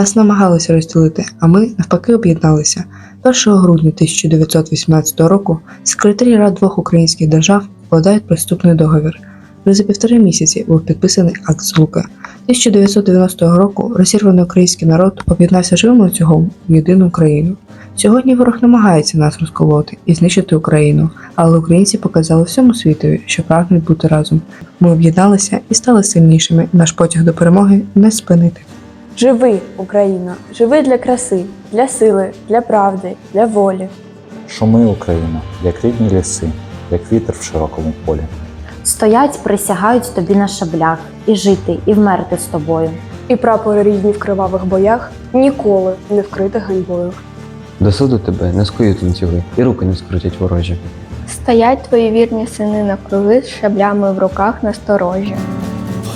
Нас намагалися розділити, а ми навпаки об'єдналися. 1 грудня 1918 року секретарі рад двох українських держав вкладають приступний договір. Вже за півтори місяці був підписаний акт Злуки. 1990 року розірваний український народ об'єднався живим ланцюгом в єдину Україну. Сьогодні ворог намагається нас розколоти і знищити Україну, але українці показали всьому світові, що прагнуть бути разом. Ми об'єдналися і стали сильнішими. Наш потяг до перемоги не спинити. Живи, Україна, живи для краси, для сили, для правди, для волі. Шуми Україна, як рідні ліси, як вітер в широкому полі. Стоять, присягають тобі на шаблях, і жити, і вмерти з тобою. І прапори рідні в кривавих боях ніколи не вкрити ганьбою. До суду тебе не скують ланцюги, і руки не скрутять ворожі. Стоять твої вірні сини навкруги з шаблями в руках насторожі.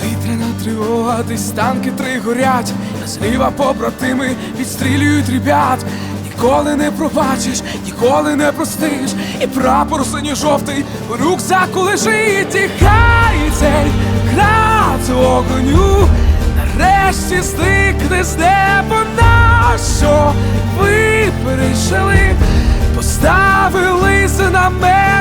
Повітряна тривога, десь танки три горять, а зліва побратими відстрілюють ребят. Ніколи не пробачиш, ніколи не простиш, і прапор синьо жовтий в рюкзаку лежить, і хай цей крат огню. Нарешті стикне з неба на що ви перейшли, поставили за намет.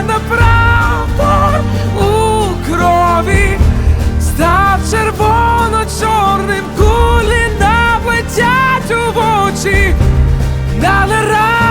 dollar